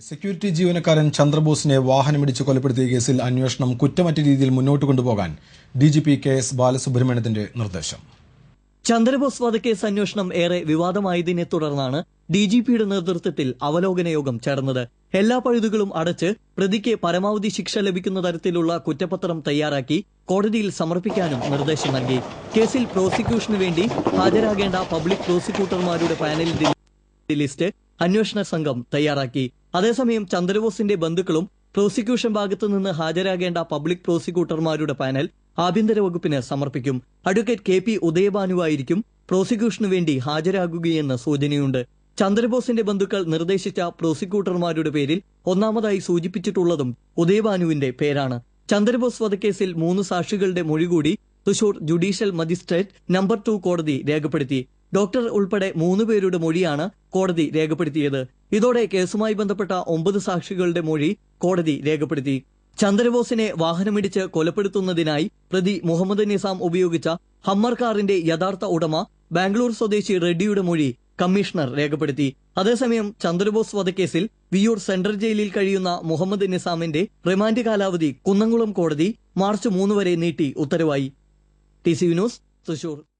Security ജീവനക്കാരൻ ചന്ദ്രബോസിനെ വാഹനമിടിച്ച് കൊലപ്പെടുത്തിയ കേസിൽ അന്വേഷണം കുറ്റമറ്റ രീതിയിൽ മുന്നോട്ട് കൊണ്ടുപോകാൻ D G P K S ബാലസുബ്രഹ്മണ്യത്തിന്റെ നിർദ്ദേശം. ചന്ദ്രബോസ് വധക്കേസ് അന്വേഷണം ഏറെ വിവാദമായതിനെ തുടർന്നാണ് ഡി ജി പിയുടെ നേതൃത്വത്തിൽ അവലോകന യോഗം ചേർന്നത്. എല്ലാ പഴുതുകളും അടച്ച് പ്രതിക്ക് പരമാവധി ശിക്ഷ ലഭിക്കുന്ന തരത്തിലുള്ള കുറ്റപത്രം തയ്യാറാക്കി കോടതിയിൽ സമർപ്പിക്കാനും നിർദ്ദേശം നൽകി. കേസിൽ പ്രോസിക്യൂഷന് വേണ്ടി ഹാജരാകേണ്ട പബ്ലിക് പ്രോസിക്യൂട്ടർമാരുടെ പാനലിന്റെ ലിസ്റ്റ് അന്വേഷണ സംഘം തയ്യാറാക്കി. അതേസമയം ചന്ദ്രബോസിന്റെ ബന്ധുക്കളും പ്രോസിക്യൂഷൻ ഭാഗത്തു നിന്ന് ഹാജരാകേണ്ട പബ്ലിക് പ്രോസിക്യൂട്ടർമാരുടെ പാനൽ ആഭ്യന്തര വകുപ്പിന് സമർപ്പിക്കും. അഡ്വക്കേറ്റ് കെ പി ഉദയഭാനുവായിരിക്കും പ്രോസിക്യൂഷനു വേണ്ടി ഹാജരാകുകയെന്ന് സൂചനയുണ്ട്. ചന്ദ്രബോസിന്റെ ബന്ധുക്കൾ നിർദ്ദേശിച്ച പ്രോസിക്യൂട്ടർമാരുടെ പേരിൽ ഒന്നാമതായി സൂചിപ്പിച്ചിട്ടുള്ളതും ഉദയഭാനുവിന്റെ പേരാണ്. ചന്ദ്രബോസ് വധക്കേസിൽ മൂന്ന് സാക്ഷികളുടെ മൊഴി കൂടി Thrissur judicial magistrate number two കോടതി രേഖപ്പെടുത്തി. ഡോക്ടർ ഉൾപ്പെടെ മൂന്ന് പേരുടെ മൊഴിയാണ് കോടതി രേഖപ്പെടുത്തിയത്. ഇതോടെ കേസുമായി ബന്ധപ്പെട്ട ഒമ്പത് സാക്ഷികളുടെ മൊഴി കോടതി രേഖപ്പെടുത്തി. ചന്ദ്രബോസിനെ വാഹനമിടിച്ച് കൊലപ്പെടുത്തുന്നതിനായി പ്രതി മുഹമ്മദ് നിസാം ഉപയോഗിച്ച ഹമ്മർ കാറിന്റെ യഥാർത്ഥ ഉടമ ബാംഗ്ലൂർ സ്വദേശി റെഡ്ഡിയുടെ മൊഴി കമ്മീഷണർ രേഖപ്പെടുത്തി. അതേസമയം ചന്ദ്രബോസ് വധക്കേസിൽ വിയൂർ സെൻട്രൽ ജയിലിൽ കഴിയുന്ന മുഹമ്മദ് നിസാമിന്റെ റിമാൻഡ് കാലാവധി കുന്നംകുളം കോടതി മാർച്ച് മൂന്ന് വരെ നീട്ടി ഉത്തരവായി. T C news Thrissur.